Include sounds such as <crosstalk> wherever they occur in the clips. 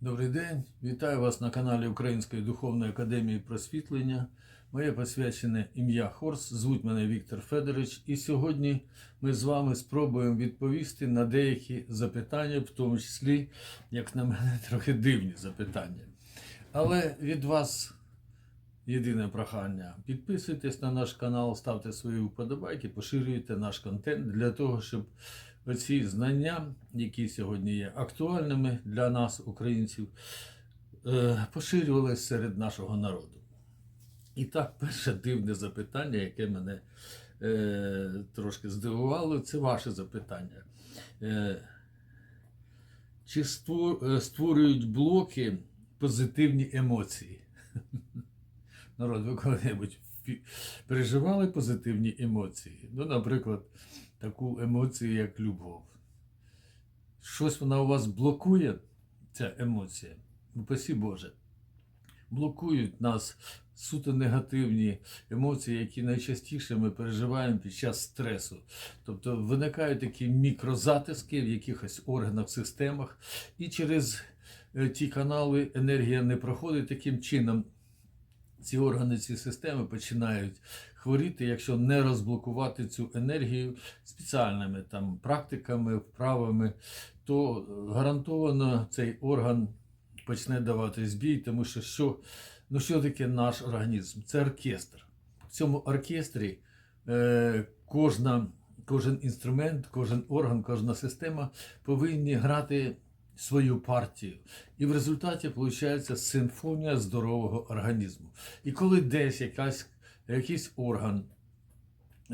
Добрий день, вітаю вас на каналі Української духовної академії просвітлення. Моє посвячене ім'я Хорс, звуть мене Віктор Федорович, і сьогодні ми з вами спробуємо відповісти на деякі запитання, в тому числі, як на мене, <laughs> трохи дивні запитання. Але від вас єдине прохання: підписуйтесь на наш канал, ставте свої вподобайки, поширюйте наш контент для того, щоб оці знання, які сьогодні є актуальними для нас, українців, е, поширювалися серед нашого народу. І так, перше дивне запитання, яке мене е, трошки здивувало, це ваше запитання. Е, чи е, створюють блоки позитивні емоції? Народ, ви коли-небудь переживали позитивні емоції? Ну, наприклад, таку емоцію, як любов. Щось вона у вас блокує, ця емоція. Ну, Спасі Боже. Блокують нас суто негативні емоції, які найчастіше ми переживаємо під час стресу. Тобто виникають такі мікрозатиски в якихось органах, системах, і через е, ті канали енергія не проходить таким чином. Ці органи, ці системи починають хворіти, якщо не розблокувати цю енергію спеціальними там практиками, вправами, то гарантовано цей орган почне давати збій, тому що що, ну що таке наш організм? Це оркестр. В цьому оркестрі е, кожна, кожен інструмент, кожен орган, кожна система повинні грати свою партію. І в результаті виходить симфонія здорового організму. І коли десь якась, якийсь орган,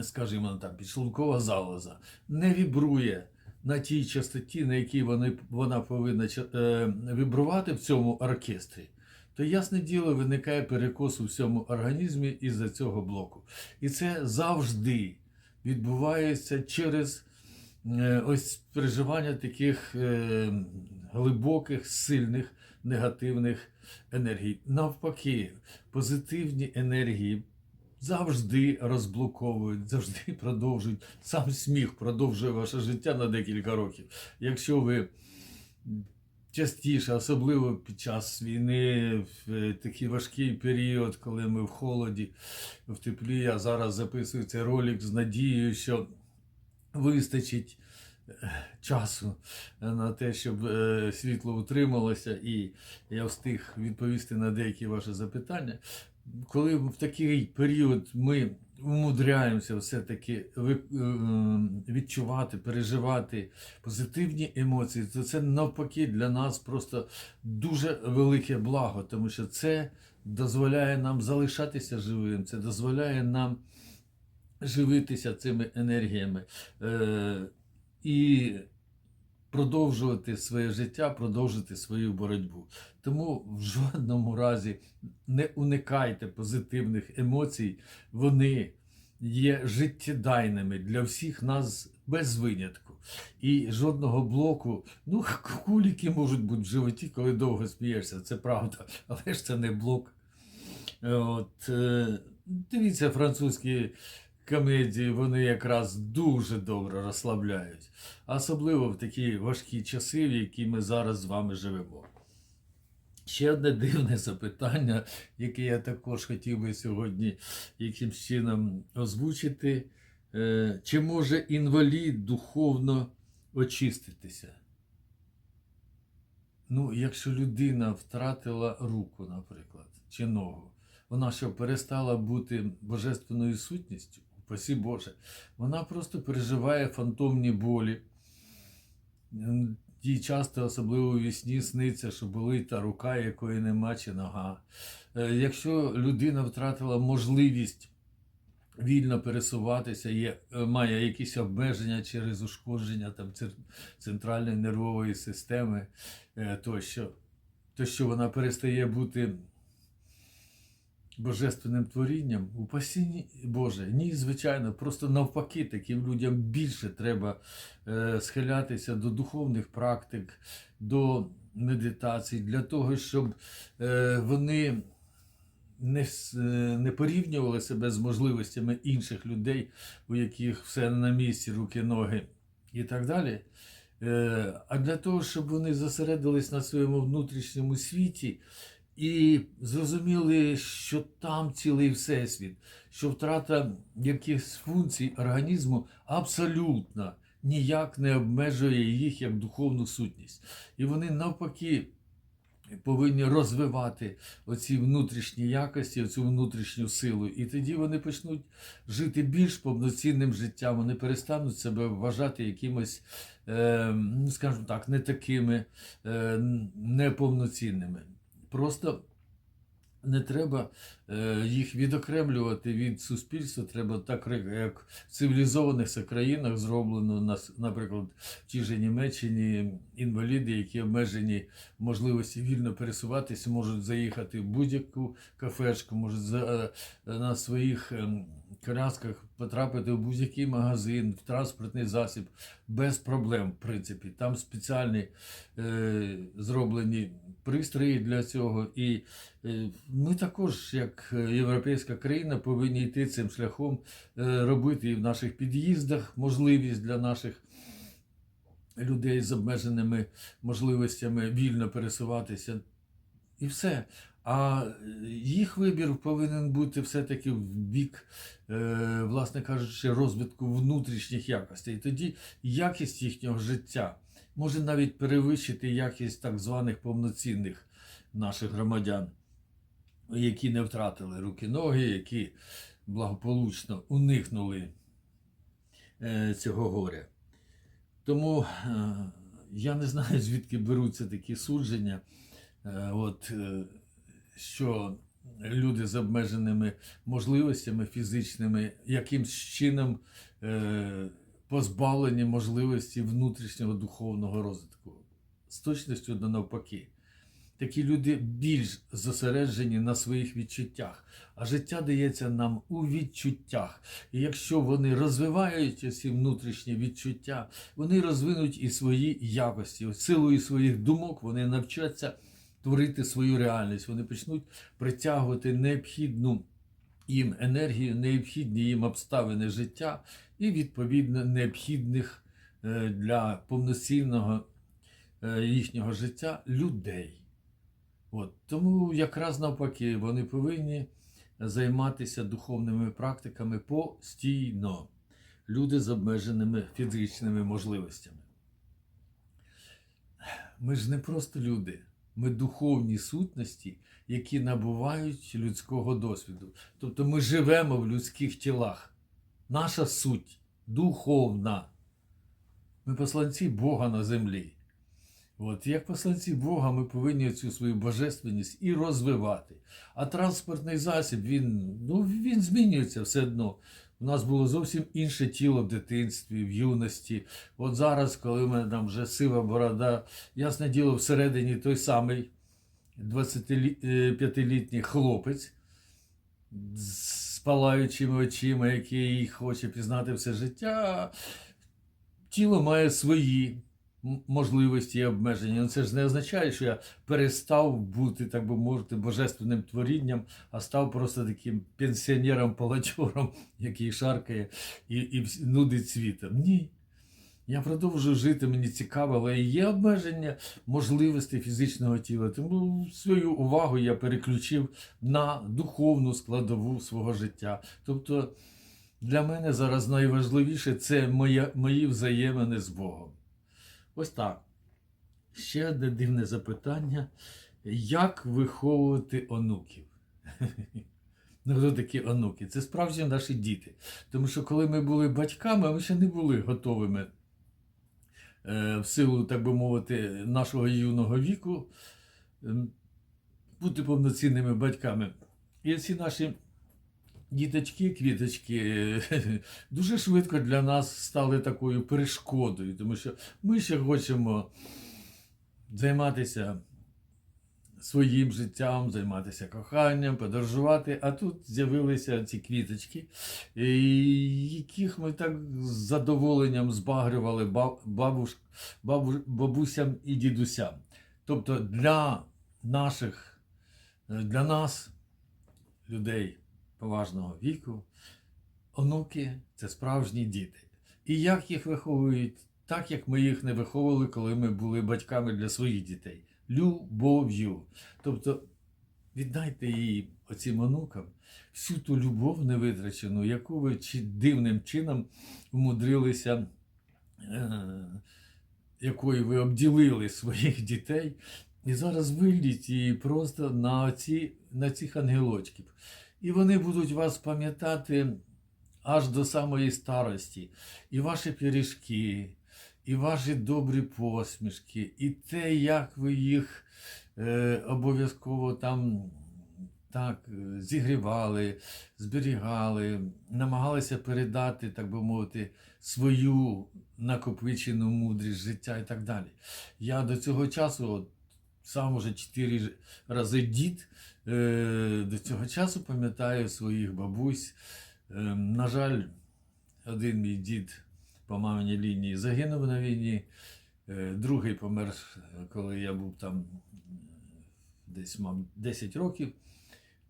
скажімо там, підшлункова залоза, не вібрує на тій частоті, на якій вони, вона повинна е, вібрувати в цьому оркестрі, то ясне діло виникає перекос у всьому організмі із-за цього блоку. І це завжди відбувається через ось переживання таких е, глибоких, сильних негативних енергій. Навпаки, позитивні енергії завжди розблоковують, завжди <laughs> продовжують. Сам сміх продовжує ваше життя на декілька років. Якщо ви частіше, особливо під час війни, в е, такий важкий період, коли ми в холоді, в теплі, я зараз записую цей ролик з надією, що вистачить е, часу на те, щоб е, світло утрималося, і я встиг відповісти на деякі ваші запитання. Коли в такий період ми умудряємося все-таки е, відчувати, переживати позитивні емоції, то це навпаки для нас просто дуже велике благо, тому що це дозволяє нам залишатися живим, це дозволяє нам живитися цими енергіями е, і продовжувати своє життя, продовжити свою боротьбу. Тому в жодному разі не уникайте позитивних емоцій, вони є життєдайними для всіх нас без винятку. І жодного блоку, ну, куліки можуть бути в животі, коли довго смієшся, це правда, але ж це не блок. От, е, дивіться, французькі комедії, вони якраз дуже добре розслабляють. Особливо в такі важкі часи, в які ми зараз з вами живемо. Ще одне дивне запитання, яке я також хотів би сьогодні якимсь чином озвучити. Е, Чи може інвалід духовно очиститися? Ну, якщо людина втратила руку, наприклад, чи ногу, вона що перестала бути божественною сутністю? Упасі Боже, вона просто переживає фантомні болі. Їй часто, особливо у вісні, сниться, що болить та рука, якої нема, чи нога. Е, Якщо людина втратила можливість вільно пересуватися, є, е, має якісь обмеження через ушкодження там, центральної нервової системи, е, тощо, то що вона перестає бути божественним творінням, упасі ні- Боже, ні, звичайно, просто навпаки, таким людям більше треба е, схилятися до духовних практик, до медитацій, для того, щоб е, вони не, е, не порівнювали себе з можливостями інших людей, у яких все на місці, руки, ноги і так далі. А для того, щоб вони зосередились на своєму внутрішньому світі і зрозуміли, що там цілий всесвіт, що втрата якихось функцій організму абсолютно ніяк не обмежує їх як духовну сутність. І вони навпаки повинні розвивати оці внутрішні якості, оцю внутрішню силу. І тоді вони почнуть жити більш повноцінним життям. Вони перестануть себе вважати якимось, е, ну скажімо так, не такими е, неповноцінними. Просто не треба е, їх відокремлювати від суспільства. Треба так, як в цивілізованих країнах зроблено, наприклад, в тій же Німеччині інваліди, які обмежені можливості вільно пересуватися, можуть заїхати в будь-яку кафешку, можуть е, на своїх ем, колясках потрапити в будь-який магазин, в транспортний засіб без проблем, в принципі. Там спеціальні е, зроблені пристрої для цього. І е, ми також, як європейська країна, повинні йти цим шляхом, е, робити і в наших під'їздах можливість для наших людей з обмеженими можливостями вільно пересуватися. І все. А їх вибір повинен бути все-таки в бік, е, власне кажучи, розвитку внутрішніх якостей. І тоді якість їхнього життя може навіть перевищити якість так званих повноцінних наших громадян, які не втратили руки-ноги, які благополучно уникнули е, цього горя. Тому е, я не знаю, звідки беруться такі судження. Е, От, е, що люди з обмеженими можливостями фізичними якимсь чином е, позбавлені можливості внутрішнього духовного розвитку. З точністю до навпаки. Такі люди більш зосереджені на своїх відчуттях, а життя дається нам у відчуттях. І якщо вони розвивають ці внутрішні відчуття, вони розвинуть і свої якості. Силою своїх думок вони навчаться творити свою реальність. Вони почнуть притягувати необхідну їм енергію, необхідні їм обставини життя і, відповідно, необхідних е, для повноцінного е, їхнього життя людей. От. Тому якраз навпаки, вони повинні займатися духовними практиками постійно. Люди з обмеженими фізичними можливостями. Ми ж не просто люди. Ми духовні сутності, які набувають людського досвіду. Тобто ми живемо в людських тілах. Наша суть духовна. Ми посланці Бога на землі. От, як посланці Бога, ми повинні цю свою божественність і розвивати. А транспортний засіб, він, ну, він змінюється все одно. У нас було зовсім інше тіло в дитинстві, в юності. От зараз, коли в мене там вже сива борода, ясне діло, всередині той самий 25-літній хлопець з палаючими очима, який хоче пізнати все життя. Тіло має свої можливості і обмеження. Ну, Це ж не означає, що я перестав бути, так би мовити, божественним творінням, а став просто таким пенсіонером-палачором, <laughs> який шаркає і, і нудить світом. Ні. Я продовжую жити, мені цікаво, але є обмеження можливостей фізичного тіла. Тому свою увагу я переключив на духовну складову свого життя. Тобто для мене зараз найважливіше це моя, мої взаємини з Богом. Ось так. Ще одне дивне запитання: як виховувати онуків? <laughs> Ну, хто такі онуки? Це справжні наші діти. Тому що коли ми були батьками, ми ще не були готовими е, в силу, так би мовити, нашого юного віку ем, бути повноцінними батьками. І ці наші діточки, квіточки <laughs> дуже швидко для нас стали такою перешкодою, тому що ми ще хочемо займатися своїм життям, займатися коханням, подорожувати. А тут з'явилися ці квіточки, е, яких ми так з задоволенням збагрювали ба- бабуш, бабу, бабусям і дідусям. Тобто для наших, е, для нас, людей поважного віку, онуки це справжні діти. І як їх виховують, так як ми їх не виховували, коли ми були батьками для своїх дітей. Любов'ю. Тобто віддайте її оцим онукам всю ту любов невитрачену, яку ви чи дивним чином умудрилися, е, якою ви обділили своїх дітей. І зараз виліть її просто на, оці, на цих ангелочків. І вони будуть вас пам'ятати аж до самої старості. І ваші пиріжки, і ваші добрі посмішки, і те, як ви їх е, обов'язково там так е, зігрівали, зберігали, намагалися передати, так би мовити, свою накопичену мудрість життя і так далі. Я до цього часу, сам уже чотири рази дід, е, до цього часу пам'ятаю своїх бабусь. Е, на жаль, один мій дід по маминій лінії загинув на війні, е, другий помер, коли я був там десь мав 10 років.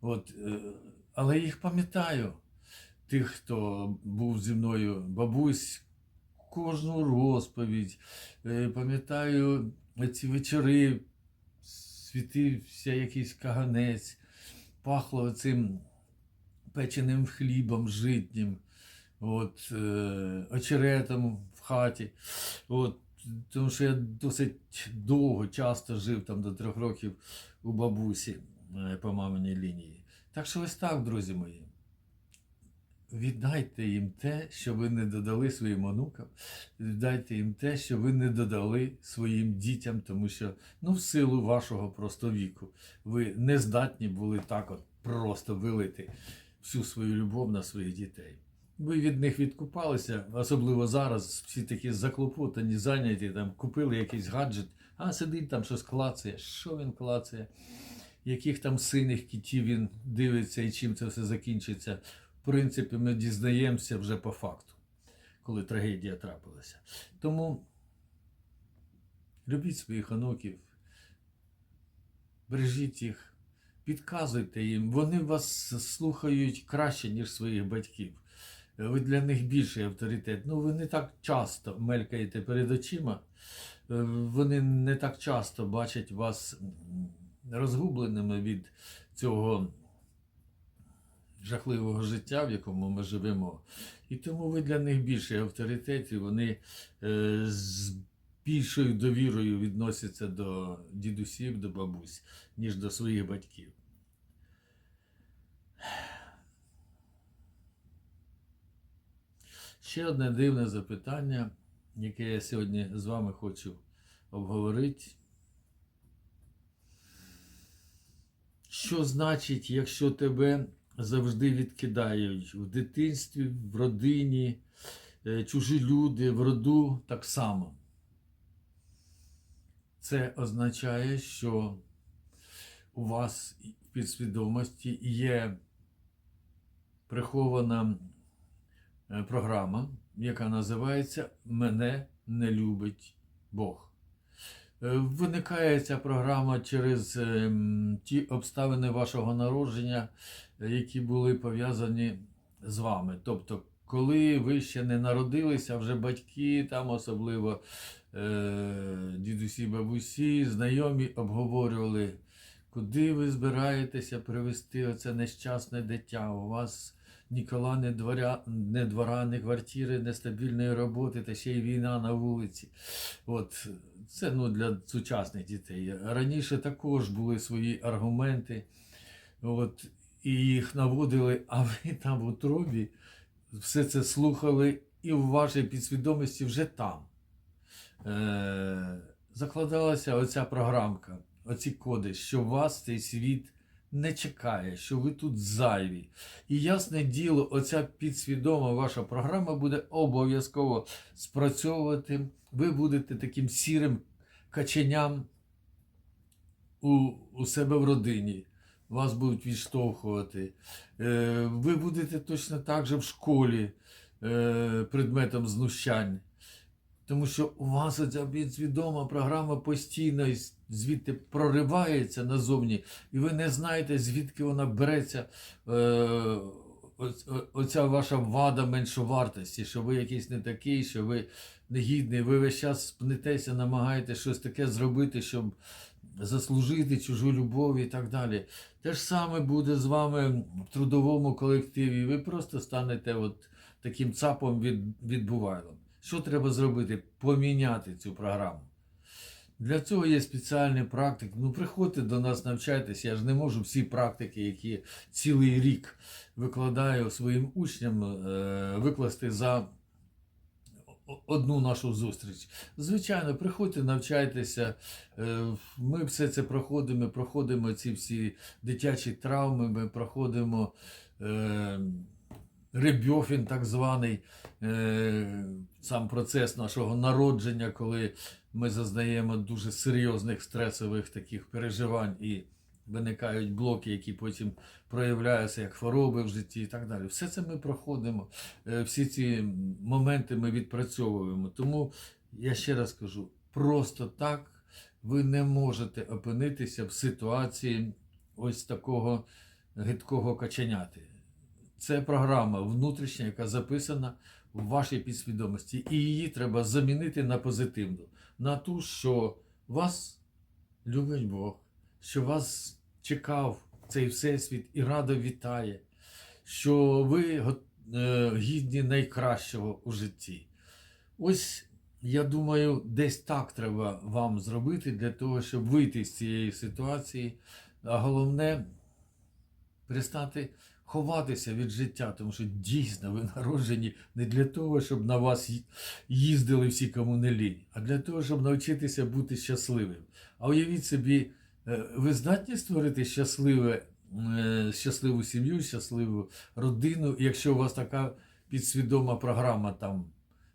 От, але їх пам'ятаю, тих, хто був зі мною, бабусь, кожну розповідь. Пам'ятаю ці вечори, світився якийсь каганець, пахло цим печеним хлібом житнім, от, е, очеретом в хаті. От, тому що я досить довго, часто жив там до трьох років у бабусі е, по маминій лінії. Так що ось так, друзі мої. Віддайте їм те, що ви не додали своїм онукам, віддайте їм те, що ви не додали своїм дітям, тому що ну, в силу вашого просто віку ви не здатні були так от просто вилити всю свою любов на своїх дітей. Ви від них відкупалися, особливо зараз всі такі заклопотані, зайняті, там купили якийсь гаджет, а сидить там щось клацає. Що він клацає? Яких там синих кітів він дивиться і чим це все закінчиться. Принципі, ми дізнаємося вже по факту, коли трагедія трапилася. Тому любіть своїх онуків, бережіть їх, підказуйте їм, вони вас слухають краще, ніж своїх батьків. Ви для них більший авторитет. Ну, ви не так часто мелькаєте перед очима, вони не так часто бачать вас розгубленими від цього жахливого життя, в якому ми живемо. І тому ви для них більший авторитет, і вони е, з більшою довірою відносяться до дідусів, до бабусь, ніж до своїх батьків. Ще одне дивне запитання, яке я сьогодні з вами хочу обговорити. Що значить, якщо тебе завжди відкидають в дитинстві, в родині, е, чужі люди, в роду так само? Це означає, що у вас в підсвідомості є прихована е, програма, яка називається Мене не любить Бог. Е, Виникає ця програма через ем, ті обставини вашого народження, е, які були пов'язані з вами. Тобто, коли ви ще не народилися, вже батьки, там особливо е, дідусі, бабусі, знайомі обговорювали, куди ви збираєтеся привезти оце нещасне дитя. У вас ніколи не дворя, не двора, не квартири, не стабільної роботи, та ще й війна на вулиці. От, це ну, для сучасних дітей. Раніше також були свої аргументи, от, і їх наводили, а ви там в утробі все це слухали, і в вашій підсвідомості вже там. Е, закладалася оця програмка, оці коди, що вас цей світ не чекає, що ви тут зайві. І ясне діло, оця підсвідома ваша програма буде обов'язково спрацьовувати. Ви будете таким сірим каченям у, у себе в родині. Вас будуть відштовхувати. Е, ви будете точно так же в школі е, предметом знущань. Тому що у вас оця підсвідома програма постійно звідти проривається назовні, і ви не знаєте, звідки вона береться, е, оця ваша вада меншовартості, що ви якийсь не такий, що ви негідний, ви весь час пнетеся, намагаєтесь щось таке зробити, щоб заслужити чужу любов і так далі. Те ж саме буде з вами в трудовому колективі. Ви просто станете от таким цапом від, відбувайлом. Що треба зробити? Поміняти цю програму. Для цього є спеціальний практик. Ну, приходьте до нас, навчайтесь. Я ж не можу всі практики, які цілий рік викладаю своїм учням, е, викласти за одну нашу зустріч. Звичайно, приходьте, навчайтеся. Е, Ми все це проходимо, проходимо ці всі дитячі травми, ми проходимо ребьофін, так званий, е, сам процес нашого народження, коли ми зазнаємо дуже серйозних стресових таких переживань і виникають блоки, які потім проявляються як хвороби в житті і так далі. Все це ми проходимо, е, всі ці моменти ми відпрацьовуємо. Тому я ще раз кажу: просто так ви не можете опинитися в ситуації ось такого гидкого каченяти. Це програма внутрішня, яка записана в вашій підсвідомості, і її треба замінити на позитивну, на ту, що вас любить Бог, що вас чекав цей всесвіт і радо вітає, що ви е, гідні найкращого у житті. Ось я думаю, десь так треба вам зробити для того, щоб вийти з цієї ситуації. А головне перестати ховатися від життя, тому що дійсно ви народжені не для того, щоб на вас їздили всі, кому не лінь, а для того, щоб навчитися бути щасливим. А уявіть собі, е, ви здатні створити щасливе, е, щасливу сім'ю, щасливу родину, якщо у вас така підсвідома програма там,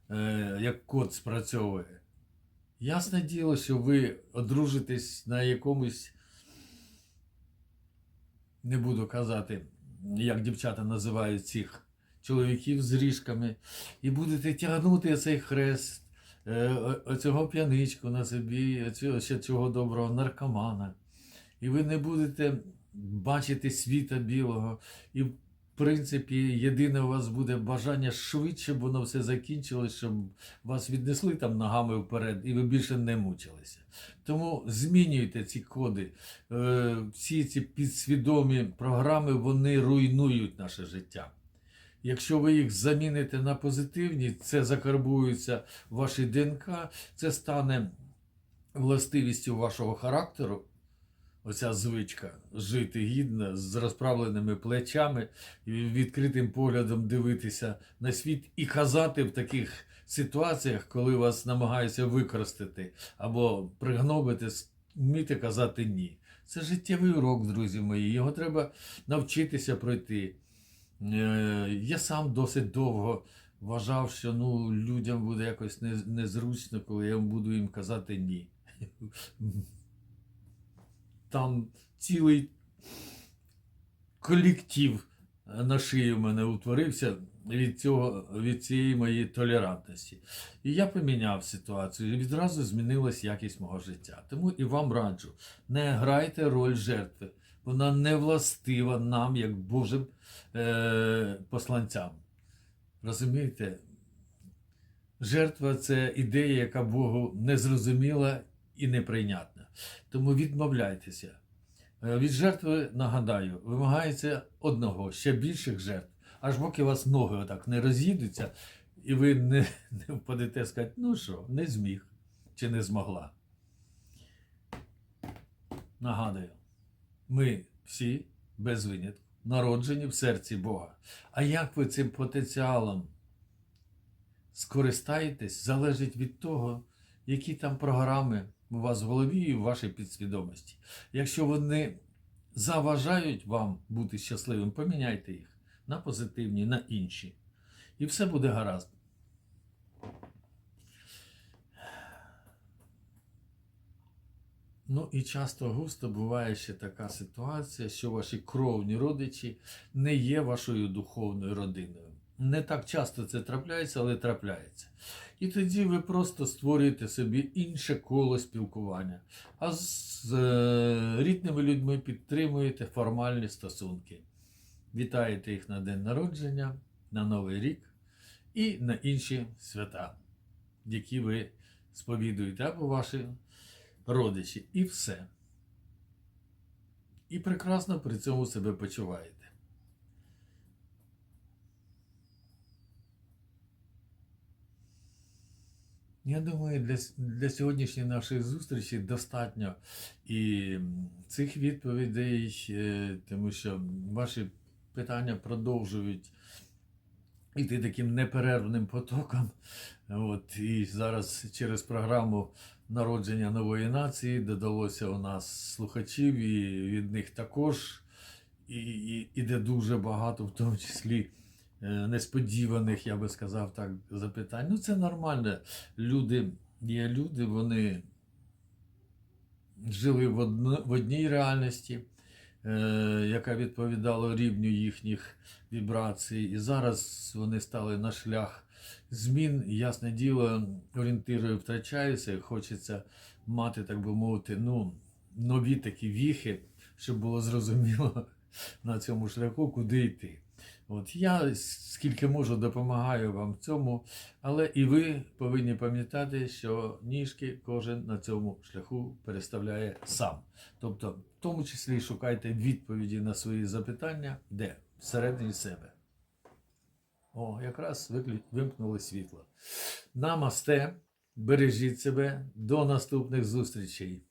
е, як код спрацьовує. Ясне діло, що ви одружитесь на якомусь, не буду казати, як дівчата називають цих чоловіків з ріжками, і будете тягнути цей хрест, е, оцього п'яничку на собі, оцього ще цього доброго наркомана. І ви не будете бачити світа білого. І, принципі, єдине у вас буде бажання швидше, б воно все закінчилось, щоб вас віднесли там ногами вперед, і ви більше не мучилися. Тому змінюйте ці коди. Е, Всі ці підсвідомі програми вони руйнують наше життя. Якщо ви їх заміните на позитивні, це закарбується в вашій ДНК, це стане властивістю вашого характеру. Оця звичка жити гідно, з розправленими плечами, і відкритим поглядом дивитися на світ і казати в таких ситуаціях, коли вас намагаються використати або пригнобити, вміти казати ні. Це життєвий урок, друзі мої. Його треба навчитися пройти. Е, Я сам досить довго вважав, що ну, людям буде якось не- незручно, коли я буду їм казати ні. Там цілий колектив на шиї в мене утворився від, цього, від цієї моєї толерантності. І я поміняв ситуацію, і відразу змінилась якість мого життя. Тому і вам раджу, не грайте роль жертви. Вона не властива нам, як Божим е, посланцям. Розумієте? Жертва це ідея, яка Богу незрозуміла і неприйнятна. Тому відмовляйтеся. Е, Від жертви, нагадаю, вимагається одного, ще більших жертв, аж поки у вас ноги отак не роз'їдуться, і ви не, <laughs> не впадете сказати, ну що, не зміг чи не змогла. Нагадую, ми всі без винятку народжені в серці Бога. А як ви цим потенціалом скористаєтесь, залежить від того, які там програми у вас в голові і в вашій підсвідомості. Якщо вони заважають вам бути щасливим, поміняйте їх на позитивні, на інші. І все буде гаразд. Ну і часто густо буває ще така ситуація, що ваші кровні родичі не є вашою духовною родиною. Не так часто це трапляється, але трапляється. І тоді ви просто створюєте собі інше коло спілкування. А з е, рідними людьми підтримуєте формальні стосунки. Вітаєте їх на день народження, на Новий рік і на інші свята. які ви сповідуєте, або ваші родичі. І все. І прекрасно при цьому себе почуваєте. Я думаю, для, для сьогоднішньої нашої зустрічі достатньо і цих відповідей, е, тому що ваші питання продовжують іти таким неперервним потоком. От, і зараз через програму народження нової нації додалося у нас слухачів, і від них також і, і, іде дуже багато, в тому числі несподіваних, я би сказав так, запитань. Ну, це нормально. Люди є люди, вони жили в, одно, в одній реальності, е, яка відповідала рівню їхніх вібрацій. І зараз вони стали на шлях змін. Ясне діло, орієнтири втрачаються, і хочеться мати, так би мовити, ну, нові такі віхи, щоб було зрозуміло <laughs> на цьому шляху, куди йти. От я скільки можу допомагаю вам в цьому, але і ви повинні пам'ятати, що ніжки кожен на цьому шляху переставляє сам. Тобто, в тому числі шукайте відповіді на свої запитання, де всередині себе. О, якраз вимкнули світло. Намасте, бережіть себе, до наступних зустрічей.